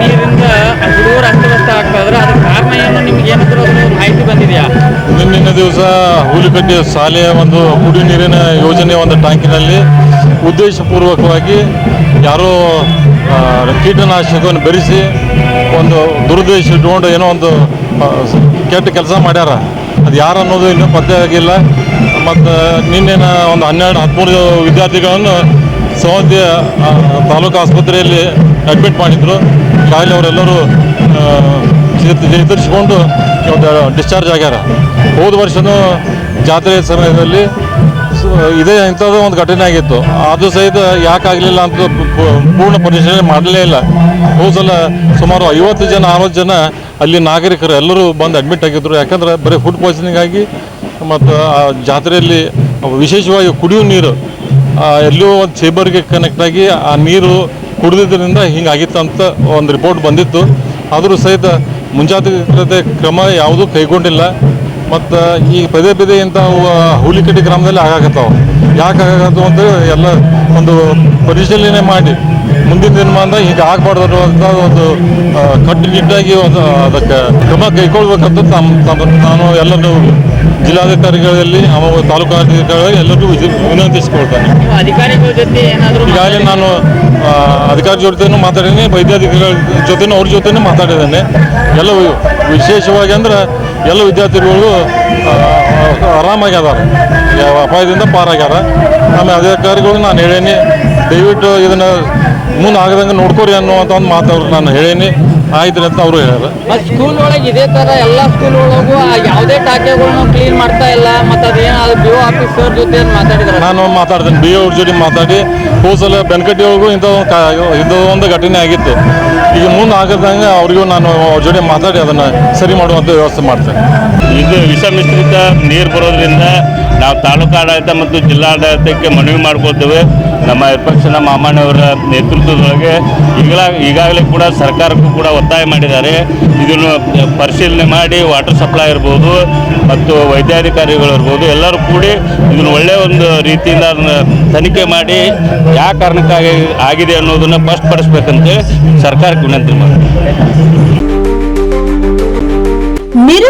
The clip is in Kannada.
ನೀರಿಂದ ಹುಡುಗರು ಅಸ್ತವ್ಯಸ್ತ ಆಗ್ತಾ ಕಾರಣ ಏನು? ನಿಮ್ಗೆ ಏನಾದರೂ ಮಾಹಿತಿ ಬಂದಿದೆಯಾ? ನಿನ್ನಿನ ದಿವಸ ಹೂಲಿಕಟ್ಟಿ ಶಾಲೆಯ ಒಂದು ಕುಡಿ ನೀರಿನ ಯೋಜನೆ ಒಂದು ಟ್ಯಾಂಕಿನಲ್ಲಿ ಉದ್ದೇಶಪೂರ್ವಕವಾಗಿ ಯಾರೋ ಕೀಟನಾಶಕವನ್ನು ಬೆರೆಸಿ ಒಂದು ದುರುದ್ದೇಶ ಇಟ್ಕೊಂಡು ಏನೋ ಒಂದು ಕೆಟ್ಟ ಕೆಲಸ ಮಾಡ್ಯಾರ. ಅದು ಯಾರು ಅನ್ನೋದು ಇನ್ನೂ ಪತ್ತೆ ಆಗಿಲ್ಲ. ಮತ್ತು ನಿನ್ನೆ ಒಂದು ಹನ್ನೆರಡು, ಹದಿಮೂರು ವಿದ್ಯಾರ್ಥಿಗಳನ್ನು ಸೌದಿ ತಾಲೂಕು ಆಸ್ಪತ್ರೆಯಲ್ಲಿ ಅಡ್ಮಿಟ್ ಮಾಡಿದ್ರು. ಕಾಯಿಲೆ ಅವರೆಲ್ಲರೂ ಚೇತರಿಸಿಕೊಂಡು ಡಿಸ್ಚಾರ್ಜ್ ಆಗ್ಯಾರ. ಹೋದ ವರ್ಷನೂ ಜಾತ್ರೆ ಸಮಯದಲ್ಲಿ ಇದೇ ಇಂಥದ್ದು ಒಂದು ಘಟನೆ ಆಗಿತ್ತು. ಅದು ಸಹಿತ ಯಾಕಾಗಲಿಲ್ಲ ಅಂತ ಪೂರ್ಣ ಪರಿಶೀಲನೆ ಮಾಡಲೇ ಇಲ್ಲ. ಹೋದ ಸಲ ಸುಮಾರು ಐವತ್ತು ಜನ, ಅರವತ್ತು ಜನ ಅಲ್ಲಿ ನಾಗರಿಕರು ಎಲ್ಲರೂ ಬಂದು ಅಡ್ಮಿಟ್ ಆಗಿದ್ರು. ಯಾಕಂದ್ರೆ ಬರೀ ಫುಡ್ ಪಾಯ್ಸನಿಂಗ್ ಆಗಿ ಮತ್ತು ಆ ಜಾತ್ರೆಯಲ್ಲಿ ವಿಶೇಷವಾಗಿ ಕುಡಿಯುವ ನೀರು ಎಲ್ಲೋ ಒಂದು ಚೇಬರ್ಗೆ ಕನೆಕ್ಟ್ ಆಗಿ ಆ ನೀರು ಕುಡಿದಿದ್ದರಿಂದ ಹಿಂಗಾಗಿತ್ತು ಅಂತ ಒಂದು ರಿಪೋರ್ಟ್ ಬಂದಿತ್ತು. ಆದರೂ ಸಹಿತ ಮುಂಜಾಗ್ರತೆ ಕ್ರಮ ಯಾವುದೂ ಕೈಗೊಂಡಿಲ್ಲ. ಮತ್ತು ಈ ಪದೇ ಪದೇ ಇಂಥ ಹುಲಿಕಟ್ಟಿ ಗ್ರಾಮದಲ್ಲಿ ಆಗಾಕತ್ತಾವ ಯಾಕೆ ಆಗಾಕತ್ತು ಅಂತ ಎಲ್ಲ ಒಂದು ಪರಿಶೀಲನೆ ಮಾಡಿ ಮುಂದಿನ ದಿನಮಾನ ಹೀಗೆ ಆಗಬಾರ್ದು ಅಂತ ಒಂದು ಕಟ್ಟುನಿಟ್ಟಾಗಿ ಒಂದು ಅದಕ್ಕೆ ಕ್ರಮ ಕೈಗೊಳ್ಬೇಕಂತ ತಮ್ಮ ತಮ್ಮ, ನಾನು ಎಲ್ಲರೂ ಜಿಲ್ಲಾಧಿಕಾರಿಗಳಲ್ಲಿ ತಾಲೂಕಾ ತಾಲೂಕಾಧಿಕಾರಿಗಳಲ್ಲಿ ಎಲ್ಲರಿಗೂ ವಿನಂತಿಸಿಕೊಳ್ತಾನೆ. ಅಧಿಕಾರಿಗಳ ಜೊತೆ ಏನಾದರೂ ಈಗಾಗಲೇ ನಾನು ಅಧಿಕಾರಿ ಜೊತೆನೂ ಮಾತಾಡಿದ್ದೀನಿ ವೈದ್ಯಾಧಿಕಾರಿಗಳ ಜೊತೆನೂ ಅವ್ರ ಜೊತೆನೂ ಮಾತಾಡಿದ್ದೇನೆ. ಎಲ್ಲ ವಿಶೇಷವಾಗಿ ಅಂದ್ರೆ ಎಲ್ಲ ವಿದ್ಯಾರ್ಥಿಗಳು ಆ, ಆರಾಮಾಗಿ ಅದಾರ. ಯಾವ ಅಪಾಯದಿಂದ ಪಾರಾಗ್ಯಾರ. ಆಮೇಲೆ ಅಧಿಕಾರಿಗಳು ನಾನು ಹೇಳೇನಿ ದಯವಿಟ್ಟು ಇದನ್ನು ಮುಂದೆ ಆಗದಂಗೆ ನೋಡ್ಕೊರಿ ಅನ್ನುವಂಥ ಒಂದು ಮಾತು ನಾನು ಹೇಳೀನಿ. ಆಯ್ತು ಅಂತ ಅವರು ಹೇಳ್ಯಾರ. ಮತ್ತು ಸ್ಕೂಲ್ ಒಳಗೆ ಇದೇ ತರ ಎಲ್ಲ ಸ್ಕೂಲ್ ಒಳಗೂ ಆ ಯಾವುದೇ ಟಾಕೆಗಳನ್ನು ಕ್ಲೀನ್ ಮಾಡ್ತಾ ಇಲ್ಲ ಮತ್ತೆ ಅದೇನು ಅದು ಬಿ ಓ ಆಫೀಸರ್ ಜೊತೆ ಏನ್ ಮಾತಾಡಿದ್ರೆ? ನಾನು ಮಾತಾಡ್ತೇನೆ ಬಿ ಅವ್ರ ಜೊತೆ ಮಾತಾಡಿ ಹೋದ ಬೆನ್ಕಟ್ಟಿ ಬೆನಕಟ್ಟಿ ಒಳಗೂ ಇಂಥ ಒಂದು ಕಾ ಇಂಥ ಒಂದು ಘಟನೆ ಆಗಿತ್ತು. ಈಗ ಮುಂದೆ ಆಗದಂಗೆ ಅವ್ರಿಗೂ ನಾನು ಅವ್ರ ಜೊತೆ ಮಾತಾಡಿ ಅದನ್ನು ಸರಿ ಮಾಡುವಂಥ ವ್ಯವಸ್ಥೆ ಮಾಡ್ತೇನೆ. ಇದು ವಿಷಮಿಶ್ರಿತ ನೀರು ಬರೋದ್ರಿಂದ ನಾವು ತಾಲೂಕು ಆಡಳಿತ ಮತ್ತು ಜಿಲ್ಲಾಡಳಿತಕ್ಕೆ ಮನವಿ ಮಾಡ್ಕೊಳ್ತೇವೆ. ನಮ್ಮ ವಿಪಕ್ಷ ಮಾಮಣ್ಣವರ ನೇತೃತ್ವದೊಳಗೆ ಈಗಲ, ಈಗಾಗಲೇ ಕೂಡ ಸರ್ಕಾರಕ್ಕೂ ಕೂಡ ಒತ್ತಾಯ ಮಾಡಿದ್ದಾರೆ. ಇದನ್ನು ಪರಿಶೀಲನೆ ಮಾಡಿ ವಾಟರ್ ಸಪ್ಲೈ ಇರ್ಬೋದು ಮತ್ತು ವೈದ್ಯಾಧಿಕಾರಿಗಳು ಇರ್ಬೋದು, ಎಲ್ಲರೂ ಕೂಡಿ ಇದನ್ನು ಒಳ್ಳೆಯ ಒಂದು ರೀತಿಯಿಂದ ತನಿಖೆ ಮಾಡಿ ಯಾವ ಕಾರಣಕ್ಕಾಗಿ ಆಗಿದೆ ಅನ್ನೋದನ್ನು ಸ್ಪಷ್ಟಪಡಿಸ್ಬೇಕಂತೇಳಿ ಸರ್ಕಾರಕ್ಕೆ ವಿನಂತಿ ಮಾಡ್ತೀವಿ